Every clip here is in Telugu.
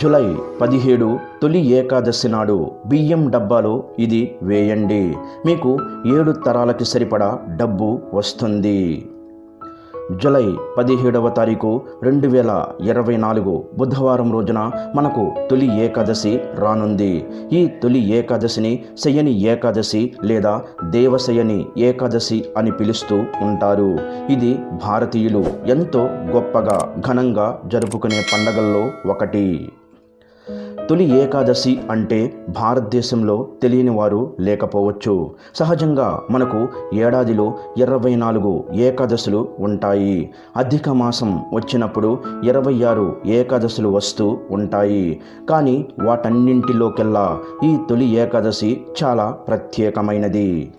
జులై పదిహేడు తొలి ఏకాదశి నాడు బియ్యం డబ్బాలో ఇది వేయండి. మీకు ఏడు తరాలకి సరిపడా డబ్బు వస్తుంది. జులై పదిహేడవ తారీఖు రెండు వేల ఇరవై నాలుగు బుధవారం రోజున మనకు తొలి ఏకాదశి రానుంది. ఈ తొలి ఏకాదశిని శయని ఏకాదశి లేదా దేవశయని ఏకాదశి అని పిలుస్తూ ఉంటారు. ఇది భారతీయులు ఎంతో గొప్పగా ఘనంగా జరుపుకునే పండగల్లో ఒకటి. తొలి ఏకాదశి అంటే భారతదేశంలో తెలియని వారు లేకపోవచ్చు. సహజంగా మనకు ఏడాదిలో ఇరవై నాలుగు ఏకాదశులు ఉంటాయి. అధిక మాసం వచ్చినప్పుడు ఇరవై ఆరు ఏకాదశులు వస్తూ ఉంటాయి. కానీ వాటన్నింటిలోకెల్లా ఈ తొలి ఏకాదశి చాలా ప్రత్యేకమైనది.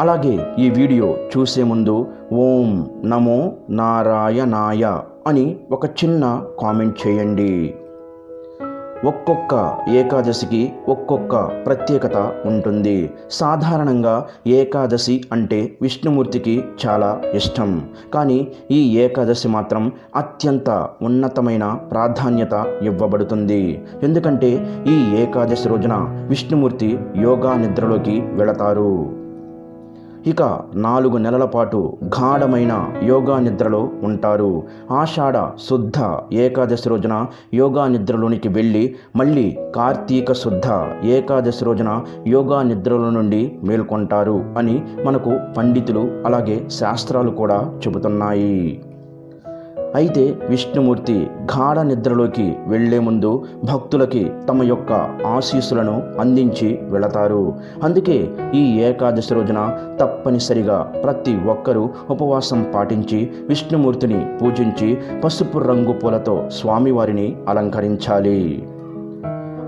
అలాగే ఈ వీడియో చూసే ముందు ఓం నమో నారాయణాయ అని ఒక చిన్న కామెంట్ చేయండి. ఒక్కొక్క ఏకాదశికి ఒక్కొక్క ప్రత్యేకత ఉంటుంది. సాధారణంగా ఏకాదశి అంటే విష్ణుమూర్తికి చాలా ఇష్టం. కానీ ఈ ఏకాదశి మాత్రం అత్యంత ఉన్నతమైన ప్రాధాన్యత ఇవ్వబడుతుంది. ఎందుకంటే ఈ ఏకాదశి రోజున విష్ణుమూర్తి యోగా నిద్రలోకి వెళతారు. ఇక నాలుగు నెలల పాటు గాఢమైన యోగా నిద్రలో ఉంటారు. ఆషాఢ శుద్ధ ఏకాదశి రోజున యోగా నిద్రలోనికి వెళ్ళి మళ్ళీ కార్తీక శుద్ధ ఏకాదశి రోజున యోగా నిద్రలో నుండి మేల్కొంటారు అని మనకు పండితులు అలాగే శాస్త్రాలు కూడా చెబుతున్నాయి. అయితే విష్ణుమూర్తి గాఢ నిద్రలోకి వెళ్ళే ముందు భక్తులకి తమ యొక్క ఆశీస్సులను అందించి వెళతారు. అందుకే ఈ ఏకాదశి రోజున తప్పనిసరిగా ప్రతి ఒక్కరూ ఉపవాసం పాటించి విష్ణుమూర్తిని పూజించి పసుపు రంగు పూలతో స్వామివారిని అలంకరించాలి.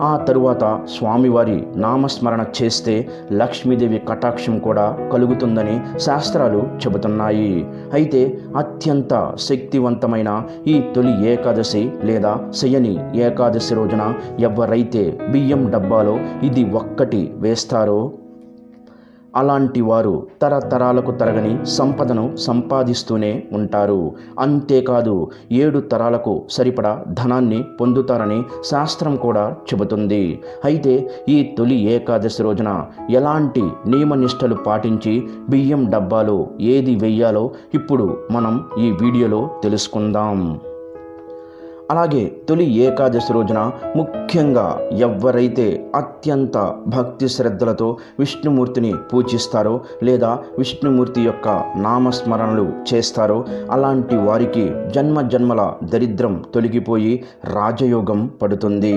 ఆ తరువాత స్వామివారి నామస్మరణ చేస్తే లక్ష్మీదేవి కటాక్షం కూడా కలుగుతుందని శాస్త్రాలు చెబుతున్నాయి. అయితే అత్యంత శక్తివంతమైన ఈ తొలి ఏకాదశి లేదా శయని ఏకాదశి రోజున ఎవరైతే బియ్యం డబ్బాలో ఇది ఒక్కటి వేస్తారో అలాంటి వారు తరతరాలకు తరగని సంపదను సంపాదిస్తూనే ఉంటారు. అంతేకాదు ఏడు తరాలకు సరిపడా ధనాన్ని పొందుతారని శాస్త్రం కూడా చెబుతుంది. అయితే ఈ తొలి ఏకాదశి రోజున ఎలాంటి నియమనిష్టలు పాటించి బియ్యం డబ్బాలో ఏది వెయ్యాలో ఇప్పుడు మనం ఈ వీడియోలో తెలుసుకుందాం. అలాగే తొలి ఏకాదశి రోజున ముఖ్యంగా ఎవరైతే అత్యంత భక్తి శ్రద్ధలతో విష్ణుమూర్తిని పూజిస్తారో లేదా విష్ణుమూర్తి యొక్క నామస్మరణలు చేస్తారో అలాంటి వారికి జన్మ జన్మల దరిద్రం తొలగిపోయి రాజయోగం పడుతుంది.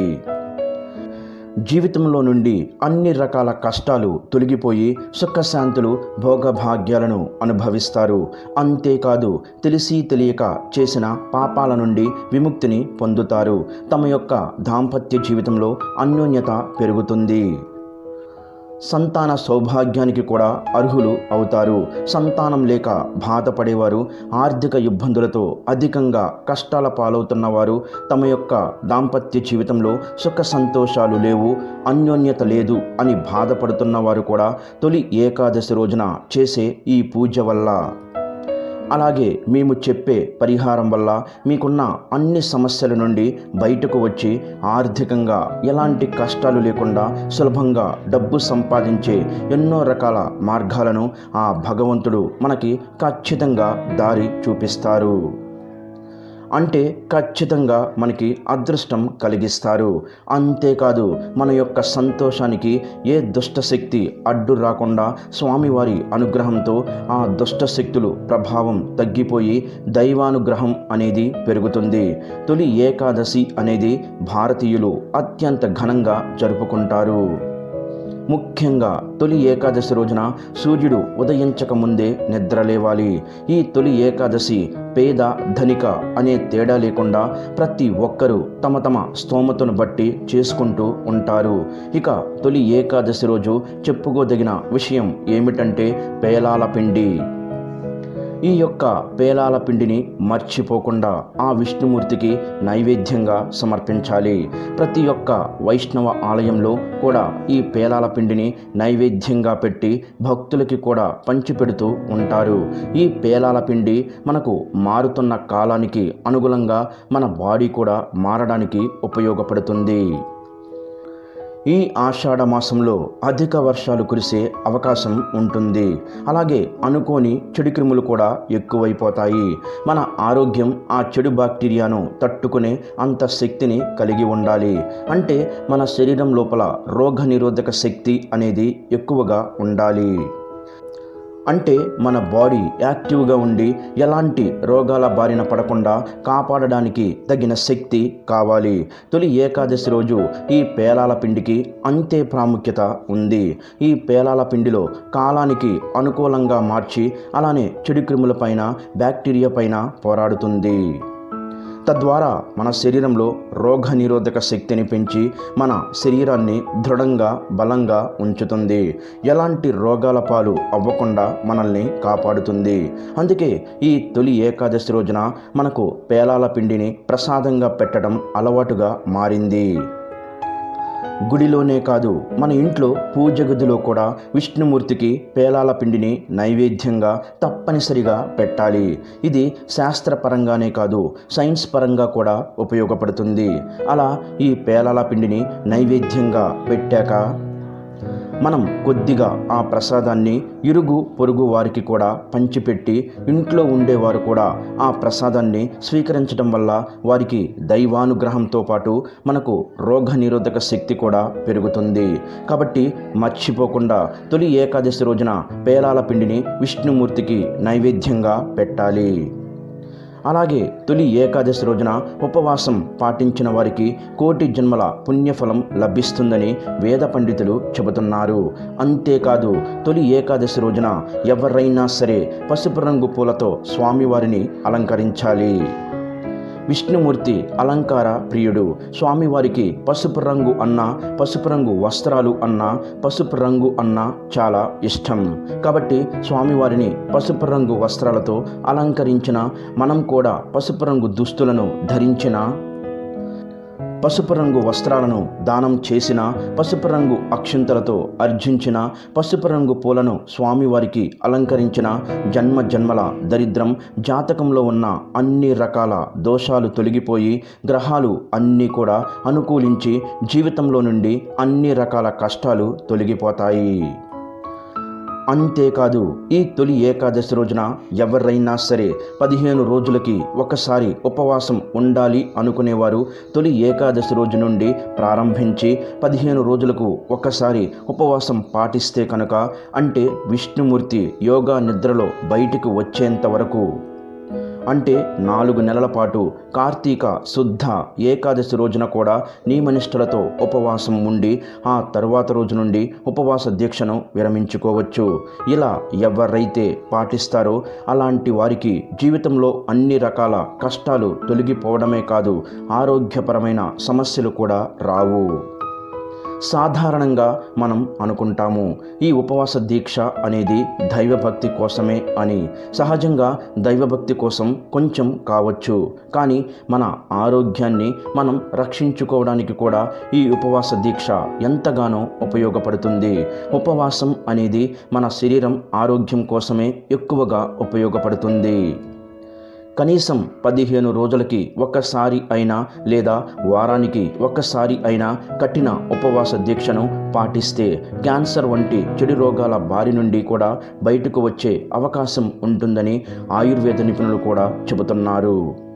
జీవితంలో నుండి అన్ని రకాల కష్టాలు తొలగిపోయి సుఖశాంతులు భోగభాగ్యాలను అనుభవిస్తారు. అంతేకాదు తెలిసి తెలియక చేసిన పాపాల నుండి విముక్తిని పొందుతారు. తమ యొక్క దాంపత్య జీవితంలో అన్యోన్యత పెరుగుతుంది. సంతాన సౌభాగ్యానికి కూడా అర్హులు అవుతారు. సంతానం లేక బాధపడేవారు ఆర్థిక ఇబ్బందులతో అధికంగా కష్టాల పాలవుతున్నవారు తమ యొక్క దాంపత్య జీవితంలో సుఖ సంతోషాలు లేవు అన్యోన్యత లేదు అని బాధపడుతున్నవారు కూడా తొలి ఏకాదశి రోజున చేసే ఈ పూజ వల్ల అలాగే మేము చెప్పే పరిహారం వల్ల మీకున్న అన్ని సమస్యల నుండి బయటకు వచ్చి ఆర్థికంగా ఎలాంటి కష్టాలు లేకుండా సులభంగా డబ్బు సంపాదించే ఎన్నో రకాల మార్గాలను ఆ భగవంతుడు మనకి ఖచ్చితంగా దారి చూపిస్తారు. అంటే ఖచ్చితంగా మనకి అదృష్టం కలిగిస్తారు. అంతేకాదు మన యొక్క సంతోషానికి ఏ దుష్టశక్తి అడ్డు రాకుండా స్వామివారి అనుగ్రహంతో ఆ దుష్టశక్తులు ప్రభావం తగ్గిపోయి దైవానుగ్రహం అనేది పెరుగుతుంది. తొలి ఏకాదశి అనేది భారతీయులు అత్యంత ఘనంగా జరుపుకుంటారు. ముఖ్యంగా తొలి ఏకాదశి రోజున సూర్యుడు ఉదయించక ముందే నిద్ర లేవాలి. ఈ తొలి ఏకాదశి పేద ధనిక అనే తేడా లేకుండా ప్రతి ఒక్కరూ తమ తమ స్తోమతను బట్టి చేసుకుంటూ ఉంటారు. ఇక తొలి ఏకాదశి రోజు చెప్పుకోదగిన విషయం ఏమిటంటే పేలాల పిండి. ఈ యొక్క పేలాల పిండిని మర్చిపోకుండా ఆ విష్ణుమూర్తికి నైవేద్యంగా సమర్పించాలి. ప్రతి ఒక్క వైష్ణవ ఆలయంలో కూడా ఈ పేలాల పిండిని నైవేద్యంగా పెట్టి భక్తులకి కూడా పంచిపెడుతూ ఉంటారు. ఈ పేలాల పిండి మనకు మారుతున్న కాలానికి అనుగుణంగా మన బాడీ కూడా మారడానికి ఉపయోగపడుతుంది. ఈ ఆషాఢ మాసంలో అధిక వర్షాలు కురిసే అవకాశం ఉంటుంది. అలాగే అనుకోని చెడు క్రిములు కూడా ఎక్కువైపోతాయి. మన ఆరోగ్యం ఆ చెడు బాక్టీరియాను తట్టుకునే అంత శక్తిని కలిగి ఉండాలి. అంటే మన శరీరం లోపల రోగ శక్తి అనేది ఎక్కువగా ఉండాలి. అంటే మన బాడీ యాక్టివ్గా ఉండి ఎలాంటి రోగాల బారిన పడకుండా కాపాడడానికి తగిన శక్తి కావాలి. తొలి ఏకాదశి రోజు ఈ పేలాల పిండికి అంతే ప్రాముఖ్యత ఉంది. ఈ పేలాల పిండిలో కాలానికి అనుకూలంగా మార్చి అలానే చెడు క్రిములపైన బ్యాక్టీరియా పైన పోరాడుతుంది. తద్వారా మన శరీరంలో రోగ నిరోధక శక్తిని పెంచి మన శరీరాన్ని దృఢంగా బలంగా ఉంచుతుంది. ఎలాంటి రోగాల పాలు అవ్వకుండా మనల్ని కాపాడుతుంది. అందుకే ఈ తొలి ఏకాదశి రోజున మనకు పేలాల పిండిని ప్రసాదంగా పెట్టడం అలవాటుగా మారింది. గుడిలోనే కాదు మన ఇంట్లో పూజ గదిలో కూడా విష్ణుమూర్తికి పేలాల పిండిని నైవేద్యంగా తప్పనిసరిగా పెట్టాలి. ఇది శాస్త్రపరంగానే కాదు సైన్స్ పరంగా కూడా ఉపయోగపడుతుంది. అలా ఈ పేలాల పిండిని నైవేద్యంగా పెట్టాక మనం కొద్దిగా ఆ ప్రసాదాన్ని ఇరుగు పొరుగు వారికి కూడా పంచిపెట్టి ఇంట్లో ఉండేవారు కూడా ఆ ప్రసాదాన్ని స్వీకరించడం వల్ల వారికి దైవానుగ్రహంతో పాటు మనకు రోగ నిరోధక శక్తి కూడా పెరుగుతుంది. కాబట్టి మర్చిపోకుండా తొలి ఏకాదశి రోజున పేలాల పిండిని విష్ణుమూర్తికి నైవేద్యంగా పెట్టాలి. అలాగే తొలి ఏకాదశి రోజున ఉపవాసం పాటించిన వారికి కోటి జన్మల పుణ్యఫలం లభిస్తుందని వేద పండితులు చెబుతున్నారు. అంతేకాదు తొలి ఏకాదశి రోజున ఎవరైనా సరే పసుపు రంగు పూలతో స్వామివారిని అలంకరించాలి. విష్ణుమూర్తి అలంకార ప్రియుడు. స్వామివారికి పసుపు రంగు అన్న పసుపు రంగు వస్త్రాలు అన్న పసుపు రంగు అన్న చాలా ఇష్టం. కాబట్టి స్వామివారిని పసుపు రంగు వస్త్రాలతో అలంకరించిన మనం కూడా పసుపు రంగు దుస్తులను ధరించిన పసుపు రంగు వస్త్రాలను దానం చేసిన పసుపు రంగు అక్షంతలతో అర్జించిన పసుపు రంగు పూలను స్వామివారికి అలంకరించిన జన్మ జన్మల దరిద్రం జాతకంలో ఉన్న అన్ని రకాల దోషాలు తొలగిపోయి గ్రహాలు అన్నీ కూడా అనుకూలించి జీవితంలో నుండి అన్ని రకాల కష్టాలు తొలగిపోతాయి. అంతేకాదు ఈ తొలి ఏకాదశి రోజున ఎవరైనా సరే పదిహేను రోజులకి ఒకసారి ఉపవాసం ఉండాలి అనుకునేవారు. తొలి ఏకాదశి రోజు నుండి ప్రారంభించి పదిహేను రోజులకు ఒకసారి ఉపవాసం పాటిస్తే కనుక అంటే విష్ణుమూర్తి యోగా నిద్రలో బయటికి వచ్చేంత వరకు అంటే నాలుగు నెలల పాటు కార్తీక శుద్ధ ఏకాదశి రోజున కూడా నియమనిష్టలతో ఉపవాసం ఉండి ఆ తరువాత రోజు నుండి ఉపవాస దీక్షను విరమించుకోవచ్చు. ఇలా ఎవరైతే పాటిస్తారో అలాంటి వారికి జీవితంలో అన్ని రకాల కష్టాలు తొలగిపోవడమే కాదు ఆరోగ్యపరమైన సమస్యలు కూడా రావు. సాధారణంగా మనం అనుకుంటాము. ఈ ఉపవాస దీక్ష అనేది దైవభక్తి కోసమే అని. సహజంగా దైవభక్తి కోసం కొంచెం కావచ్చు. కానీ మన ఆరోగ్యాన్ని మనం రక్షించుకోవడానికి కూడా ఈ ఉపవాస దీక్ష ఎంతగానో ఉపయోగపడుతుంది. ఉపవాసం అనేది మన శరీరం ఆరోగ్యం కోసమే ఎక్కువగా ఉపయోగపడుతుంది. కనీసం పదిహేను రోజులకి ఒక్కసారి అయినా లేదా వారానికి ఒక్కసారి అయినా కఠిన ఉపవాస దీక్షను పాటిస్తే క్యాన్సర్ వంటి చెడు రోగాల బారి నుండి కూడా బయటకు వచ్చే అవకాశం ఉంటుందని ఆయుర్వేద నిపుణులు కూడా చెబుతున్నారు.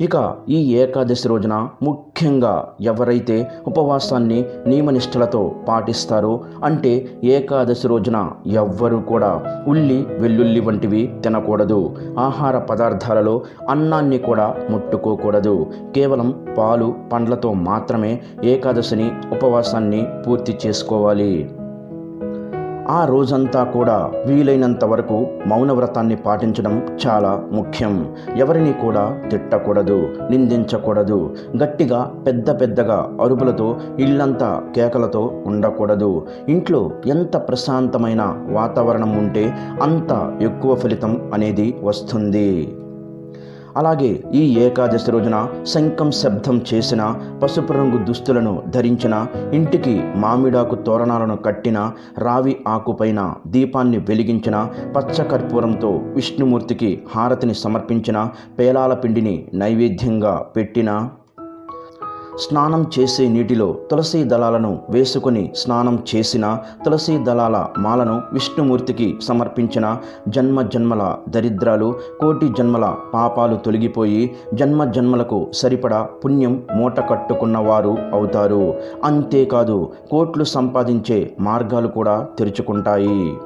ఇక ఈ ఏకాదశి రోజున ముఖ్యంగా ఎవరైతే ఉపవాసాన్ని నియమనిష్టలతో పాటిస్తారో అంటే ఏకాదశి రోజున ఎవ్వరూ కూడా ఉల్లి వెల్లుల్లి వంటివి తినకూడదు. ఆహార పదార్థాలలో అన్నాన్ని కూడా ముట్టుకోకూడదు. కేవలం పాలు పండ్లతో మాత్రమే ఏకాదశిని ఉపవాసాన్ని పూర్తి చేసుకోవాలి. ఆ రోజంతా కూడా వీలైనంత వరకు మౌనవ్రతాన్ని పాటించడం చాలా ముఖ్యం. ఎవరిని కూడా తిట్టకూడదు నిందించకూడదు. గట్టిగా పెద్ద పెద్దగా అరుపులతో ఇల్లంతా కేకలతో ఉండకూడదు. ఇంట్లో ఎంత ప్రశాంతమైన వాతావరణం ఉంటే అంత ఎక్కువ ఫలితం అనేది వస్తుంది. అలాగే ఈ ఏకాదశి రోజున శంఖం శబ్దం చేసిన పసుపు రంగు దుస్తులను ధరించిన ఇంటికి మామిడాకు తోరణాలను కట్టిన రావి ఆకుపైన దీపాన్ని వెలిగించిన పచ్చకర్పూరంతో విష్ణుమూర్తికి హారతిని సమర్పించిన పేలాల పిండిని నైవేద్యంగా పెట్టిన స్నానం చేసే నీటిలో తులసి దళాలను వేసుకుని స్నానం చేసిన తులసి దళాల మాలను విష్ణుమూర్తికి సమర్పించిన జన్మ జన్మల దరిద్రాలు కోటి జన్మల పాపాలు తొలగిపోయి జన్మ జన్మలకు సరిపడా పుణ్యం మూట కట్టుకున్న వారు అవుతారు. అంతేకాదు కోట్లు సంపాదించే మార్గాలు కూడా తెరుచుకుంటాయి.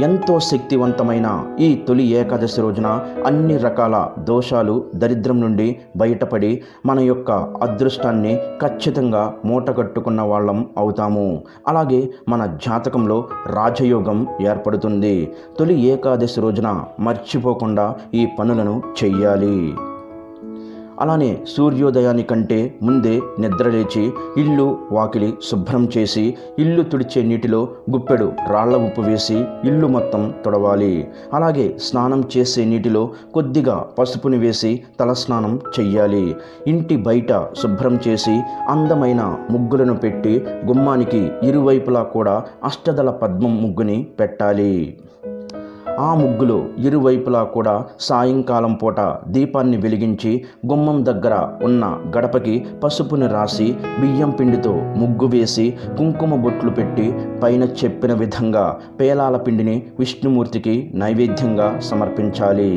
ఎంతో శక్తివంతమైన ఈ తొలి ఏకాదశి రోజున అన్ని రకాల దోషాలు దరిద్రం నుండి బయటపడి మన యొక్క అదృష్టాన్ని ఖచ్చితంగా మూటగట్టుకున్న వాళ్ళం అవుతాము. అలాగే మన జాతకంలో రాజయోగం ఏర్పడుతుంది. తొలి ఏకాదశి రోజున మర్చిపోకుండా ఈ పనులను చెయ్యాలి. అలానే సూర్యోదయానికంటే ముందే నిద్రలేచి ఇల్లు వాకిలి శుభ్రం చేసి ఇల్లు తుడిచే నీటిలో గుప్పెడు రాళ్ళ ఉప్పు వేసి ఇల్లు మొత్తం తుడవాలి. అలాగే స్నానం చేసే నీటిలో కొద్దిగా పసుపుని వేసి తలస్నానం చెయ్యాలి. ఇంటి బయట శుభ్రం చేసి అందమైన ముగ్గులను పెట్టి గుమ్మానికి ఇరువైపులా కూడా అష్టదళ పద్మం ముగ్గుని పెట్టాలి. ఆ ముగ్గులు ఇరువైపులా కూడా సాయంకాలం పూట దీపాన్ని వెలిగించి గుమ్మం దగ్గర ఉన్న గడపకి పసుపుని రాసి బియ్యం పిండితో ముగ్గు వేసి కుంకుమ బొట్లు పెట్టి పైన చెప్పిన విధంగా పేలాల పిండిని విష్ణుమూర్తికి నైవేద్యంగా సమర్పించాలి.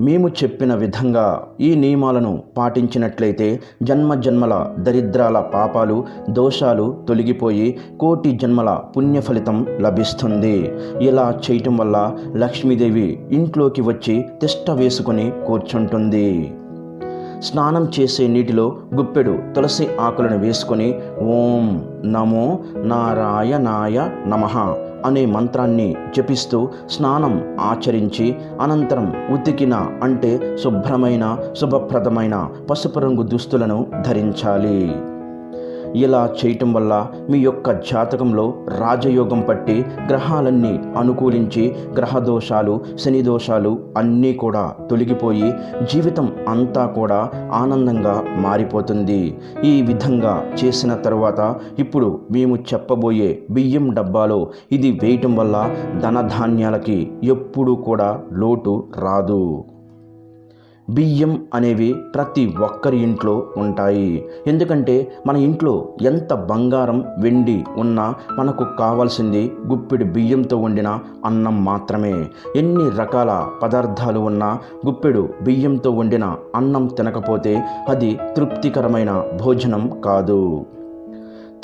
మేము చెప్పిన విధంగా ఈ నియమాలను పాటించినట్లయితే జన్మ జన్మల దరిద్రాల పాపాలు దోషాలు తొలగిపోయి కోటి జన్మల పుణ్య ఫలితం లభిస్తుంది. ఇలా చేయటం వల్ల లక్ష్మీదేవి ఇంట్లోకి వచ్చి తిష్ట వేసుకొని కూర్చుంటుంది. స్నానం చేసే నీటిలో గుప్పెడు తులసి ఆకులను వేసుకొని ఓం నమో నారాయణాయ నమః అనే మంత్రాన్ని జపిస్తూ స్నానం ఆచరించి అనంతరం ఉతికిన అంటే శుభ్రమైన శుభప్రదమైన పసుపు రంగు దుస్తులను ధరించాలి. ఇలా చేయటం వల్ల మీ యొక్క జాతకంలో రాజయోగం పట్టి గ్రహాలన్నీ అనుకూలించి గ్రహదోషాలు శని దోషాలు అన్నీ కూడా తొలగిపోయి జీవితం అంతా కూడా ఆనందంగా మారిపోతుంది. ఈ విధంగా చేసిన తర్వాత ఇప్పుడు మేము చెప్పబోయే బియ్యం డబ్బాలో ఇది వేయటం వల్ల ధనధాన్యాలకి ఎప్పుడూ కూడా లోటు రాదు. బియ్యం అనేవి ప్రతి ఒక్కరి ఇంట్లో ఉంటాయి. ఎందుకంటే మన ఇంట్లో ఎంత బంగారం వెండి ఉన్నా మనకు కావాల్సింది గుప్పిడి బియ్యంతో వండిన అన్నం మాత్రమే. ఎన్ని రకాల పదార్థాలు ఉన్నా గుప్పెడు బియ్యంతో వండిన అన్నం తినకపోతే అది తృప్తికరమైన భోజనం కాదు.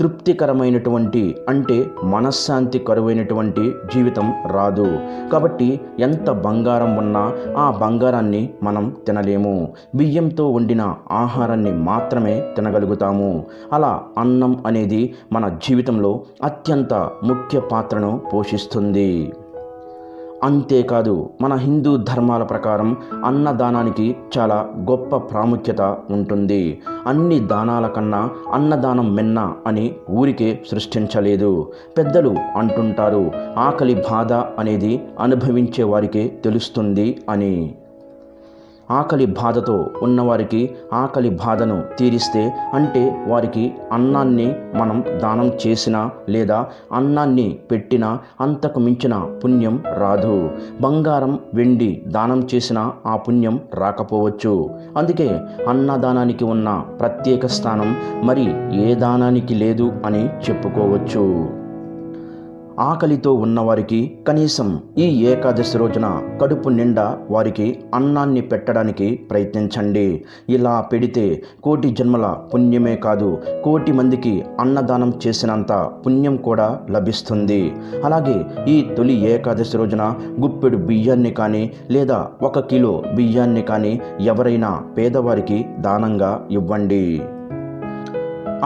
తృప్తికరమైనటువంటి అంటే మనశ్శాంతి కరువైనటువంటి జీవితం రాదు. కాబట్టి ఎంత బంగారం ఉన్నా ఆ బంగారాన్ని మనం తినలేము. బియ్యంతో వండిన ఆహారాన్ని మాత్రమే తినగలుగుతాము. అలా అన్నం అనేది మన జీవితంలో అత్యంత ముఖ్య పాత్రను పోషిస్తుంది. అంతేకాదు మన హిందూ ధర్మాల ప్రకారం అన్నదానానికి చాలా గొప్ప ప్రాముఖ్యత ఉంటుంది. అన్ని దానాల కన్నా అన్నదానం మిన్న అని ఊరికే సృష్టించలేదు. పెద్దలు అంటుంటారు ఆకలి బాధ అనేది అనుభవించే వారికే తెలుస్తుంది అని. ఆకలి బాధతో ఉన్నవారికి ఆకలి బాధను తీరిస్తే అంటే వారికి అన్నాన్ని మనం దానం చేసినా లేదా అన్నాన్ని పెట్టినా అంతకు మించిన పుణ్యం రాదు. బంగారం వెండి దానం చేసినా ఆ పుణ్యం రాకపోవచ్చు. అందుకే అన్నదానానికి ఉన్న ప్రత్యేక స్థానం మరి ఏ దానానికి లేదు అని చెప్పుకోవచ్చు. ఆకలితో ఉన్నవారికి కనీసం ఈ ఏకాదశి రోజున కడుపు నిండా వారికి అన్నాన్ని పెట్టడానికి ప్రయత్నించండి. ఇలా పెడితే కోటి జన్మల పుణ్యమే కాదు కోటి మందికి అన్నదానం చేసినంత పుణ్యం కూడా లభిస్తుంది. అలాగే ఈ తొలి ఏకాదశి రోజున గుప్పెడు బియ్యాన్ని కానీ లేదా ఒక కిలో బియ్యాన్ని కానీ ఎవరైనా పేదవారికి దానంగా ఇవ్వండి.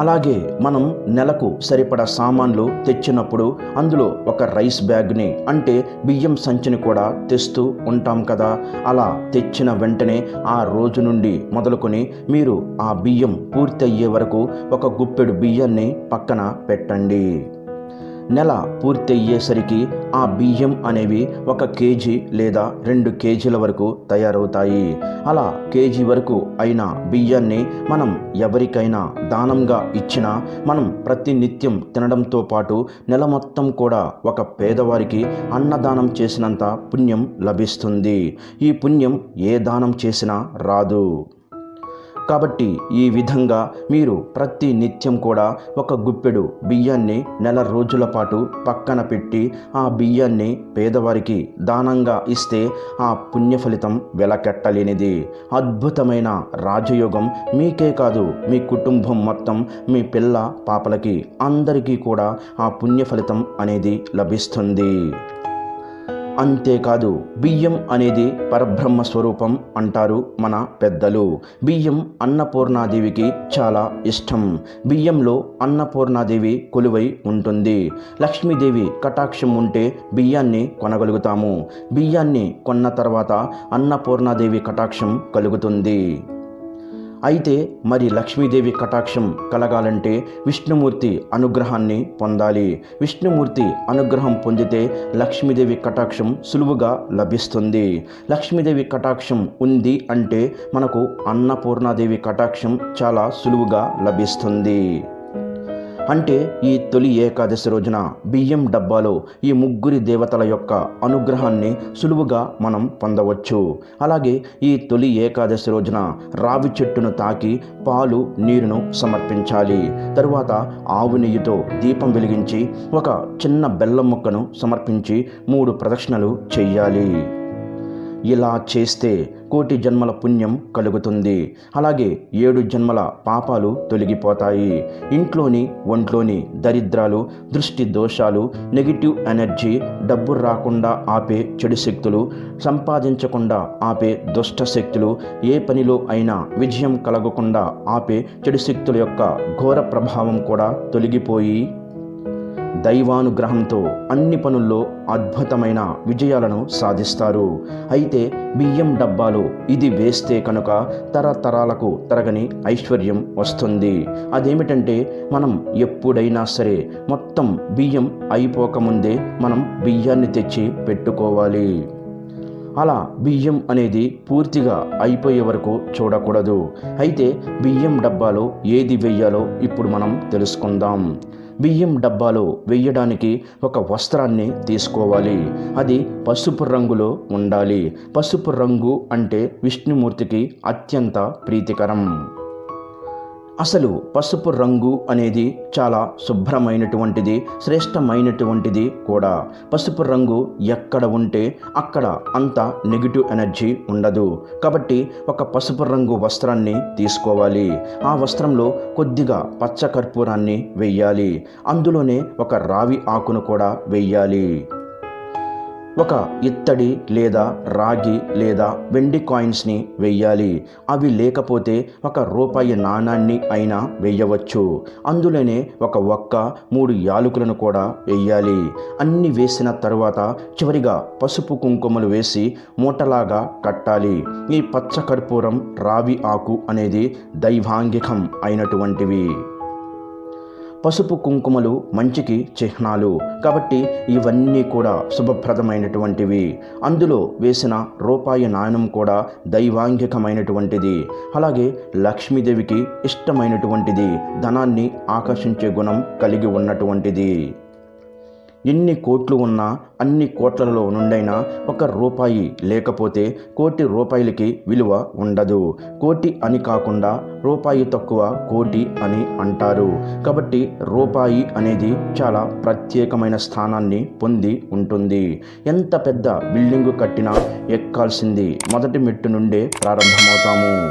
అలాగే మనం నెలకు సరిపడా సామాన్లు తెచ్చినప్పుడు అందులో ఒక రైస్ బ్యాగ్ని అంటే బియ్యం సంచిని కూడా తెస్తూ ఉంటాం కదా. అలా తెచ్చిన వెంటనే ఆ రోజు నుండి మొదలుకొని మీరు ఆ బియ్యం పూర్తి అయ్యే వరకు ఒక గుప్పెడు బియ్యాన్ని పక్కన పెట్టండి. నెల పూర్తి అయ్యేసరికి ఆ బియ్యం అనేవి ఒక కేజీ లేదా రెండు కేజీల వరకు తయారవుతాయి. అలా కేజీ వరకు అయిన బియ్యాన్ని మనం ఎవరికైనా దానంగా ఇచ్చినా మనం ప్రతి నిత్యం తినడంతో పాటు నెల మొత్తం కూడా ఒక పేదవారికి అన్నదానం చేసినంత పుణ్యం లభిస్తుంది. ఈ పుణ్యం ఏ దానం చేసినా రాదు. కాబట్టి ఈ విధంగా మీరు ప్రతి నిత్యం కూడా ఒక గుప్పెడు బియ్యాన్ని నెల రోజుల పాటు పక్కన పెట్టి ఆ బియ్యాన్ని పేదవారికి దానంగా ఇస్తే ఆ పుణ్య ఫలితం వెలకెట్టలేనిది. అద్భుతమైన రాజయోగం మీకే కాదు మీ కుటుంబం మొత్తం మీ పిల్ల పాపలకి అందరికీ కూడా ఆ పుణ్య ఫలితం అనేది లభిస్తుంది. అంతేకాదు బియ్యం అనేది పరబ్రహ్మ స్వరూపం అంటారు మన పెద్దలు. బియ్యం అన్నపూర్ణాదేవికి చాలా ఇష్టం. బియ్యంలో అన్నపూర్ణాదేవి కొలువై ఉంటుంది. లక్ష్మీదేవి కటాక్షం ఉంటే బియ్యాన్ని కొనగలుగుతాము. బియ్యాన్ని కొన్న తర్వాత అన్నపూర్ణాదేవి కటాక్షం కలుగుతుంది. అయితే మరి లక్ష్మీదేవి కటాక్షం కలగాలంటే విష్ణుమూర్తి అనుగ్రహాన్ని పొందాలి. విష్ణుమూర్తి అనుగ్రహం పొందితే లక్ష్మీదేవి కటాక్షం సులువుగా లభిస్తుంది. లక్ష్మీదేవి కటాక్షం ఉంది అంటే మనకు అన్నపూర్ణాదేవి కటాక్షం చాలా సులువుగా లభిస్తుంది. అంటే ఈ తొలి ఏకాదశి రోజున బియ్యం డబ్బాలో ఈ ముగ్గురి దేవతల యొక్క అనుగ్రహాన్ని సులువుగా మనం పొందవచ్చు. అలాగే ఈ తొలి ఏకాదశి రోజున రావి చెట్టును తాకి పాలు నీరును సమర్పించాలి. తరువాత ఆవు నెయ్యితో దీపం వెలిగించి ఒక చిన్న బెల్లం ముక్కను సమర్పించి మూడు ప్రదక్షిణలు చెయ్యాలి. ఇలా చేస్తే కోటి జన్మల పుణ్యం కలుగుతుంది. అలాగే ఏడు జన్మల పాపాలు తొలగిపోతాయి. ఇంట్లోని ఒంట్లోని దరిద్రాలు దృష్టి దోషాలు నెగిటివ్ ఎనర్జీ డబ్బు రాకుండా ఆపే చెడు శక్తులు సంపాదించకుండా ఆపే దుష్ట శక్తులు ఏ పనిలో అయినా విజయం కలగకుండా ఆపే చెడు శక్తుల యొక్క ఘోర ప్రభావం కూడా తొలగిపోయి దైవానుగ్రహంతో అన్ని పనుల్లో అద్భుతమైన విజయాలను సాధిస్తారు. అయితే బియ్యం డబ్బాలో ఇది వేస్తే కనుక తరతరాలకు తరగని ఐశ్వర్యం వస్తుంది. అదేమిటంటే మనం ఎప్పుడైనా సరే మొత్తం బియ్యం అయిపోకముందే మనం బియ్యాన్ని తెచ్చి పెట్టుకోవాలి. అలా బియ్యం అనేది పూర్తిగా అయిపోయే వరకు చూడకూడదు. అయితే బియ్యం డబ్బాలో ఏది వెయ్యాలో ఇప్పుడు మనం తెలుసుకుందాం. బియ్యం డబ్బాలో వెయ్యడానికి ఒక వస్త్రాన్ని తీసుకోవాలి. అది పసుపు రంగులో ఉండాలి. పసుపు రంగు అంటే విష్ణుమూర్తికి అత్యంత ప్రీతికరం. అసలు పసుపు రంగు అనేది చాలా శుభ్రమైనటువంటిది శ్రేష్టమైనటువంటిది కూడా. పసుపు రంగు ఎక్కడ ఉంటే అక్కడ అంత నెగిటివ్ ఎనర్జీ ఉండదు. కాబట్టి ఒక పసుపు రంగు వస్త్రాన్ని తీసుకోవాలి. ఆ వస్త్రంలో కొద్దిగా పచ్చ కర్పూరాన్ని వెయ్యాలి అందులోనే ఒక రావి ఆకును కూడా వెయ్యాలి ఒక ఇత్తడి లేదా రాగి లేదా వెండి కాయిన్స్ని వెయ్యాలి అవి లేకపోతే ఒక రూపాయి నాణాన్ని అయినా వెయ్యవచ్చు అందులోనే ఒక ఒక్క మూడు యాలకులను కూడా వెయ్యాలి అన్ని వేసిన తర్వాత చివరిగా పసుపు కుంకుమలు వేసి మూటలాగా కట్టాలి. ఈ పచ్చ కర్పూరం రావి ఆకు అనేది దైవాంగికం అయినటువంటివి. పసుపు కుంకుమలు మంచికి చిహ్నాలు. కాబట్టి ఇవన్నీ కూడా శుభప్రదమైనటువంటివి. అందులో వేసిన రూపాయి నాణ్యం కూడా దైవాంగికమైనటువంటిది. అలాగే లక్ష్మీదేవికి ఇష్టమైనటువంటిది. ధనాన్ని ఆకర్షించే గుణం కలిగి ఉన్నటువంటిది. ఎన్ని కోట్లు ఉన్నా అన్ని కోట్లలో నుండైనా ఒక రూపాయి లేకపోతే కోటి రూపాయలకి విలువ ఉండదు. కోటి అని కాకుండా రూపాయి తక్కువ కోటి అని అంటారు. కాబట్టి రూపాయి అనేది చాలా ప్రత్యేకమైన స్థానాన్ని పొంది ఉంటుంది. ఎంత పెద్ద బిల్డింగు కట్టినా ఎక్కాల్సింది మొదటి మెట్టు నుండే ప్రారంభమవుతాము.